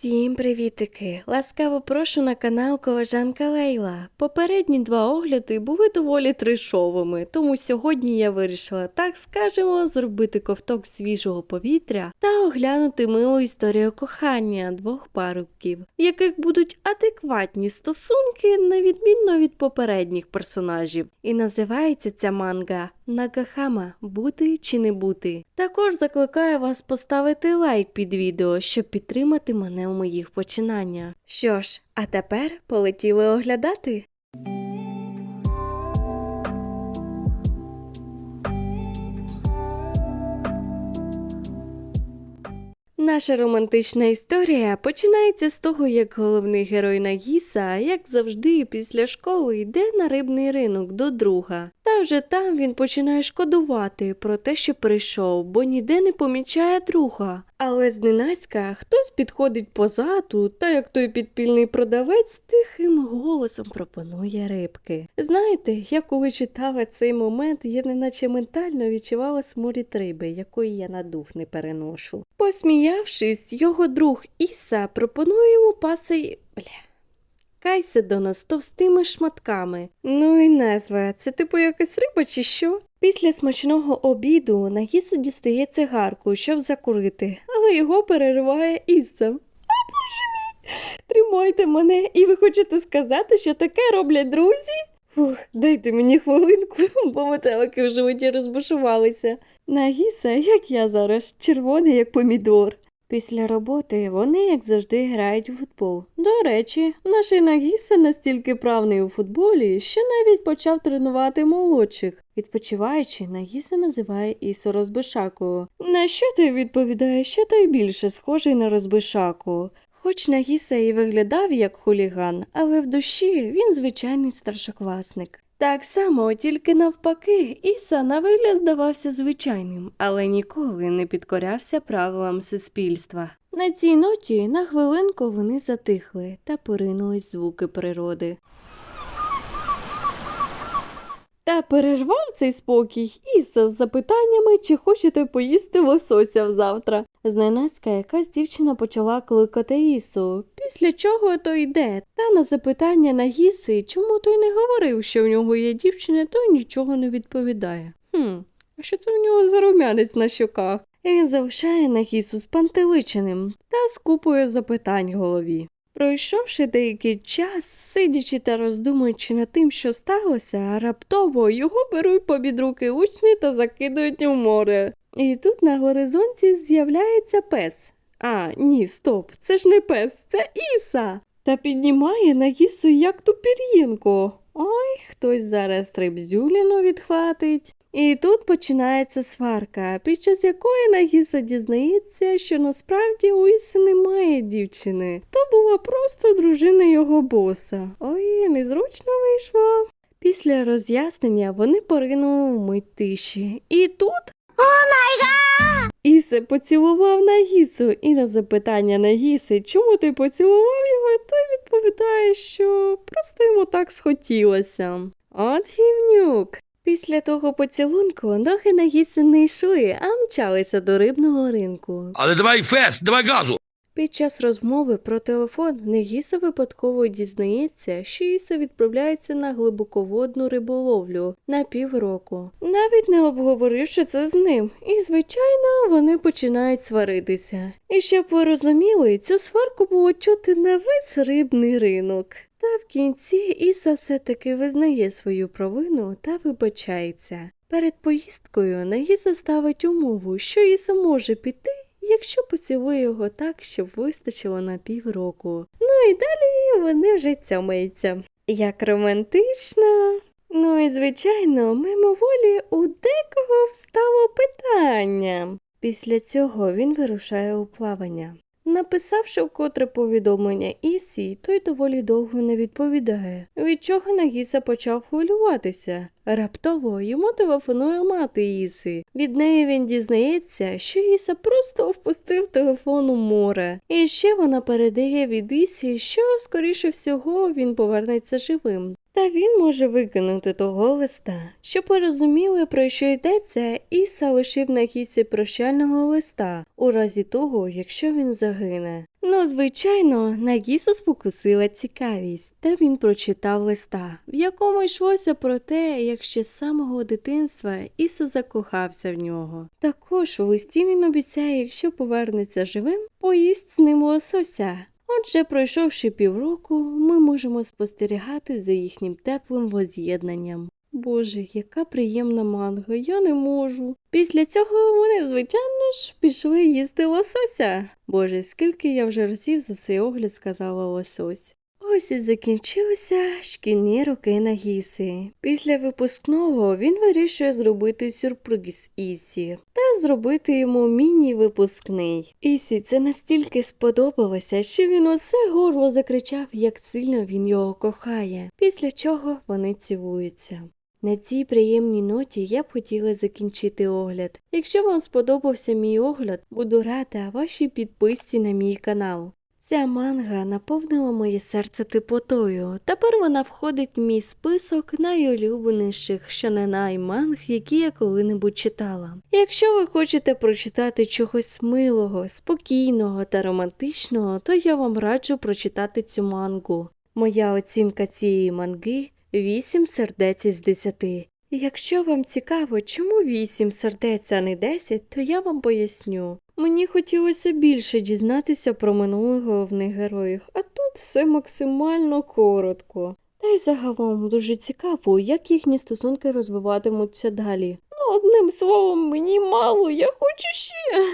Всім привітики! Ласкаво прошу на канал Колежанка Лейла. Попередні два огляди були доволі трешовими, тому сьогодні я вирішила, так скажемо, зробити ковток свіжого повітря та оглянути милу історію кохання двох парубків, в яких будуть адекватні стосунки, на відмінно від попередніх персонажів. І називається ця манга Нагахама бути чи не бути. Також закликаю вас поставити лайк під відео, щоб підтримати мене у моїх починаннях. Що ж, а тепер полетіли оглядати. Наша романтична історія починається з того, як головний герой Нагіса, як завжди, після школи йде на рибний ринок до друга. Та вже там він починає шкодувати про те, що прийшов, бо ніде не помічає друга. Але зненацька хтось підходить позаду, та як той підпільний продавець тихим голосом пропонує рибки. Знаєте, я коли читала цей момент, я неначе ментально відчувала сморід риби, якої я на дух не переношу. Посміявшись, його друг Іса пропонує йому паси. Бля. Кайседона з товстими шматками. Ну і назва, це типу якась риба чи що? Після смачного обіду Нагіса дістає цигарку, щоб закурити, але його перериває Іса. О, боже мій! Тримайте мене, і ви хочете сказати, що таке роблять друзі? Фух, дайте мені хвилинку, бо метелики в животі розбушувалися. Нагіса, як я зараз, червоний як помідор. Після роботи вони, як завжди, грають у футбол. До речі, наш Нагіса настільки правний у футболі, що навіть почав тренувати молодших. Відпочиваючи, Нагіса називає Ісу розбишакою. На що ти відповідає, що той більше схожий на розбишаку? Хоч Нагіса і виглядав як хуліган, але в душі він звичайний старшокласник. Так само, тільки навпаки, Іса на вигляд здавався звичайним, але ніколи не підкорявся правилам суспільства. На цій ноті на хвилинку вони затихли та поринулись звуки природи. Та перервав цей спокій Іса з запитаннями, чи хочете поїсти лосося взавтра. Зненацька якась дівчина почала кликати Ісу, після чого той йде. Та на запитання Нагіси, чому той не говорив, що в нього є дівчина, той нічого не відповідає. Хм, а що це в нього за румянець на щоках? І він залишає Нагісу спантеличеним та з купою запитань голові. Пройшовши деякий час, сидячи та роздумуючи над тим, що сталося, раптово його беруть побід руки учні та закидують у море. І тут на горизонті з'являється пес. А, ні, стоп, це ж не пес, це Іса. Та піднімає на Ісу як ту пір'їнку. Ой, хтось зараз трибзюліну відхватить. І тут починається сварка, під час якої Нагіса дізнається, що насправді у Іси немає дівчини. То була просто дружина його боса. Ой, незручно вийшло. Після роз'яснення вони поринули в мить тиші. І тут. Ісе поцілував Нагісу, і на запитання Нагіси, чому ти поцілував його, той відповідає, що просто йому так схотілося. От гівнюк. Після того поцілунку ноги на гіці не йшли, а мчалися до рибного ринку. Але давай фест, давай газу. Під час розмови про телефон Нагіса випадково дізнається, що Іса відправляється на глибоководну риболовлю на півроку, навіть не обговоривши це з ним. І, звичайно, вони починають сваритися. І щоб ви розуміли, цю сварку було чути на весь рибний ринок. Та в кінці Іса все-таки визнає свою провину та вибачається. Перед поїздкою Нагіса ставить умову, що Іса може піти, якщо поцілую його так, щоб вистачило на півроку. Ну і далі вони вже цьомаються. Як романтично. Ну і звичайно, мимоволі у декого встало питання. Після цього він вирушає у плавання. Написавши вкотре повідомлення Ісі, той доволі довго не відповідає, від чого Нагіса почав хвилюватися. Раптово йому телефонує мати Іси. Від неї він дізнається, що Іса просто впустив телефон у море. І ще вона передає від Ісі, що, скоріше всього, він повернеться живим. Та він може викинути того листа. Щоб ви розуміли, про що йдеться, Іса лишив на гісі прощального листа, у разі того, якщо він загине. Ну, звичайно, Нагіса спокусила цікавість, та він прочитав листа, в якому йшлося про те, як ще з самого дитинства Іса закохався в нього. Також в листі він обіцяє, якщо повернеться живим, поїсть з ним лосося. Отже, пройшовши півроку, ми можемо спостерігати за їхнім теплим воз'єднанням. Боже, яка приємна манга, я не можу. Після цього вони, звичайно ж, пішли їсти лосося. Боже, скільки я вже разів за цей огляд сказала лосось. Ось і закінчилися шкільні роки Нагіси. Після випускного він вирішує зробити сюрприз Ісі та зробити йому міні-випускний. Ісі це настільки сподобалося, що він усе горло закричав, як сильно він його кохає, після чого вони цілуються. На цій приємній ноті я б хотіла закінчити огляд. Якщо вам сподобався мій огляд, буду рада вашій підписці на мій канал. Ця манга наповнила моє серце теплотою. Тепер вона входить в мій список найулюбленіших шаненай манг, які я коли-небудь читала. Якщо ви хочете прочитати чогось милого, спокійного та романтичного, то я вам раджу прочитати цю мангу. Моя оцінка цієї манги 8 сердець із 10. Якщо вам цікаво, чому 8 сердець, а не 10, то я вам поясню. Мені хотілося більше дізнатися про минулих головних героїв, а тут все максимально коротко. Та й загалом дуже цікаво, як їхні стосунки розвиватимуться далі. Ну, одним словом, мені мало, я хочу ще.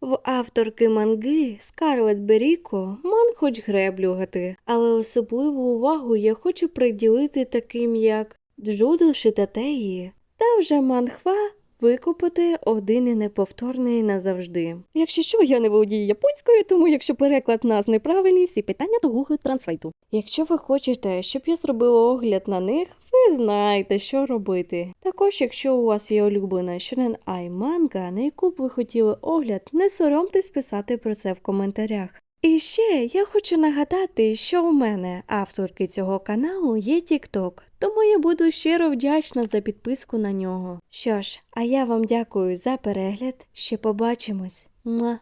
В авторки манги Скарлет Беріко ман хоч греблюгати, але особливу увагу я хочу приділити таким як Джудо Шитатеї та вже манхва викупити один і неповторний назавжди. Якщо що, я не володію японською, тому якщо переклад нас неправильний, всі питання до Google Translate. Якщо ви хочете, щоб я зробила огляд на них, ви знаєте, що робити. Також, якщо у вас є улюблена Shonen Ai манга, на яку б ви хотіли огляд, не соромтесь писати про це в коментарях. І ще я хочу нагадати, що у мене, авторки цього каналу, є TikTok, тому я буду щиро вдячна за підписку на нього. Що ж, а я вам дякую за перегляд. Ще побачимось. Муа.